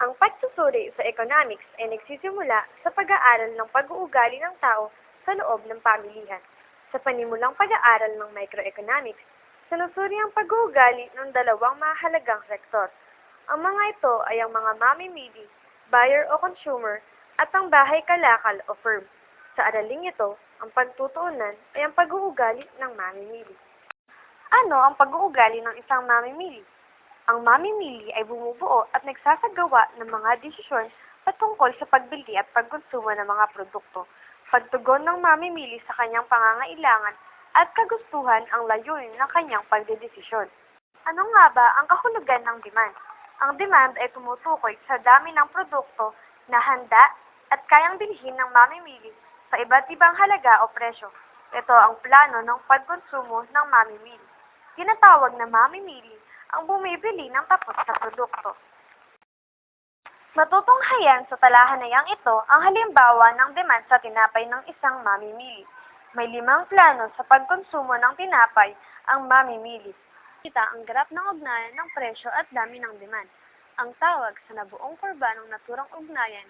Ang pagsusuri sa economics ay nagsisimula sa pag-aaral ng pag-uugali ng tao sa loob ng pamilihan. Sa panimulang pag-aaral ng microeconomics, sinusuri ang pag-uugali ng dalawang mahalagang sektor. Ang mga ito ay ang mga mamimili, buyer o consumer, at ang bahay kalakal o firm. Sa araling ito, ang pagtutuunan ay ang pag-uugali ng mamimili. Ano ang pag-uugali ng isang mamimili? Ang mamimili ay bumubuo at nagsasagawa ng mga desisyon patungkol sa pagbili at pagkonsumo ng mga produkto. Pagtugon ng mamimili sa kanyang pangangailangan at kagustuhan ang layunin ng kanyang pagdedesisyon. Ano nga ba ang kahulugan ng demand? Ang demand ay tumutukoy sa dami ng produkto na handa at kayang bilhin ng mamimili sa iba't ibang halaga o presyo. Ito ang plano ng pagkonsumo ng mamimili. Tinatawag na mamimili ang bumibili ng tapos na produkto. Matutunghayan sa talahanayang ito ang halimbawa ng demand sa tinapay ng isang mamimili. May limang plano sa pagkonsumo ng tinapay ang mamimili. Kita ang graph ng ugnayan ng presyo at dami ng demand. Ang tawag sa nabuong kurba ng naturang ugnayan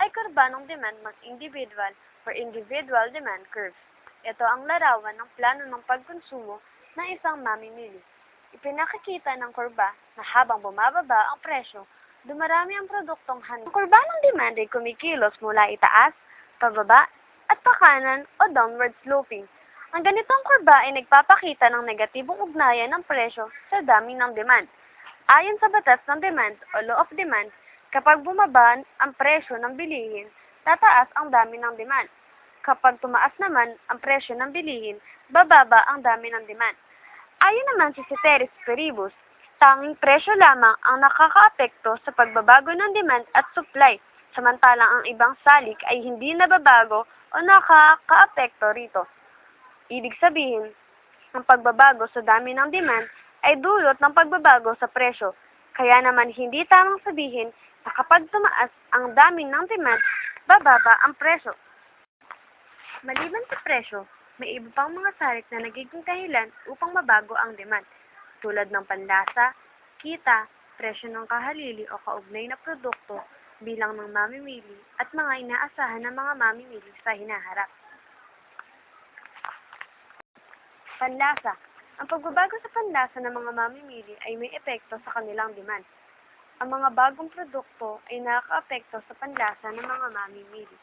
ay kurba ng demand ng individual or individual demand curve. Ito ang larawan ng plano ng pagkonsumo ng isang mamimili. Ipinakikita ng kurba na habang bumababa ang presyo, dumarami ang produktong handa. Ang kurba ng demand ay kumikilos mula itaas, pababa, at pakanan o downward sloping. Ang ganitong kurba ay nagpapakita ng negatibong ugnayan ng presyo sa dami ng demand. Ayon sa batas ng demand o law of demand, kapag bumaba ang presyo ng bilihin, tataas ang dami ng demand. Kapag tumaas naman ang presyo ng bilihin, bababa ang dami ng demand. Ayon naman si Ceteris Paribus, tanging presyo lamang ang nakakaapekto sa pagbabago ng demand at supply, samantalang ang ibang salik ay hindi nababago o nakakaapekto rito. Ibig sabihin, ang pagbabago sa dami ng demand ay dulot ng pagbabago sa presyo, kaya naman hindi tamang sabihin na kapag tumaas ang dami ng demand, bababa ang presyo. Maliban sa presyo, may iba pang mga salik na nagiging dahilan upang mabago ang demand, tulad ng panlasa, kita, presyo ng kahalili o kaugnay na produkto, bilang ng mamimili at mga inaasahan ng mga mamimili sa hinaharap. Panlasa. Ang pagbabago sa panlasa ng mga mamimili ay may epekto sa kanilang demand. Ang mga bagong produkto ay nakakaapekto sa panlasa ng mga mamimili.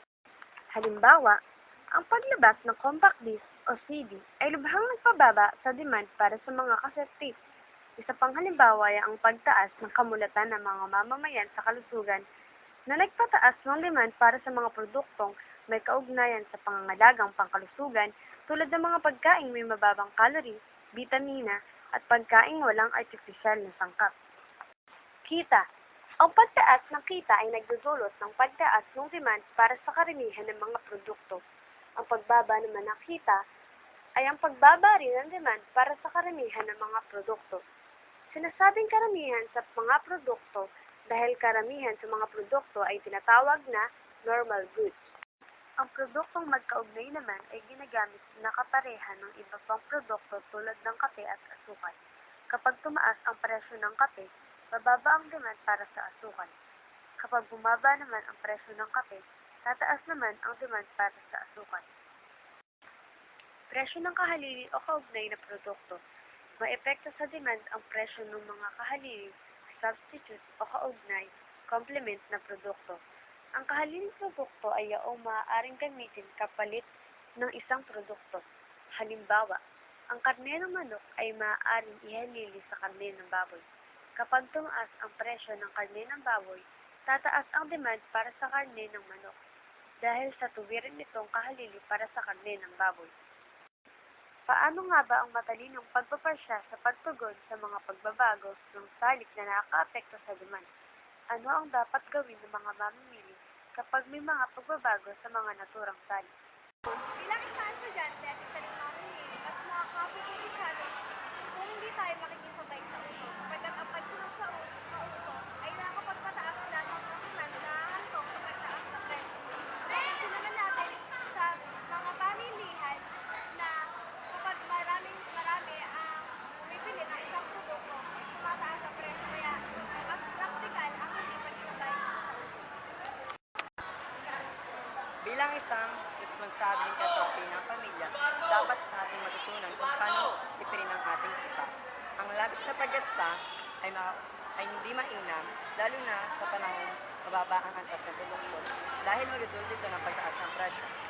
Halimbawa, ang paglabas ng compact disc o CD ay lubhang nagpababa sa demand para sa mga cassette tape. Isa pang halimbawa ay ang pagtaas ng kamulatan ng mga mamamayan sa kalusugan na nagpataas ng demand para sa mga produktong may kaugnayan sa pangangalagang pangkalusugan tulad ng mga pagkaing may mababang calorie, bitamina, at pagkaing walang artificial na sangkap. Kita. Ang pagtaas ng kita ay nagdudulot ng pagtaas ng demand para sa karamihan ng mga produkto. Ang pagbaba naman ng kita ay ang pagbaba rin ng demand para sa karamihan ng mga produkto. Sinasabing karamihan sa mga produkto dahil karamihan sa mga produkto ay tinatawag na normal goods. Ang produktong magkaugnay naman ay ginagamit na kapareha ng iba pang produkto tulad ng kape at asukal. Kapag tumaas ang presyo ng kape, bababa ang demand para sa asukal. Kapag bumaba naman ang presyo ng kape, tataas naman ang demand para sa asukal. Presyo ng kahalili o kaugnay na produkto. Maepekto sa demand ang presyo ng mga kahalili, substitute o kaugnay, complement na produkto. Ang kahaliling produkto ay yaong maaaring gamitin kapalit ng isang produkto. Halimbawa, ang karne ng manok ay maaaring ihalili sa karne ng baboy. Kapag tumaas ang presyo ng karne ng baboy, tataas ang demand para sa karne ng manok dahil sa tuwirin nitong kahalili para sa karne ng baboy. Paano nga ba ang matalinong pagpapasya sa pagtugon sa mga pagbabago ng salik na nakakaapekto sa demand? Ano ang dapat gawin ng mga mamimili kapag may mga pagbabago sa mga naturang salik? Bilang isang estudyante at isa ring mamimili, makakabuti kami kung hindi tayo makikisabay sa uso. Sapagkat ang pagsunod sa uso, sa uso ay nakakapagpataas lamang ng demand na hantong sa pagtaas ng presyo. Napansin naman natin sa mga pamilihan na kapag maraming marami ang bumibili ng isang produkto, tumataas ang presyo. Kaya mas praktikal ang hindi pagsabay Bilang isang responsabling katapi ng pamilya, dapat natin matutunan kung paano tipirin ang ating kita. Ang labis na paggasta ay, ma- ay hindi mainam, lalo na sa panahon mababa ang antas ng produkto dahil magdudulot ito ng pagtaas ng presyo.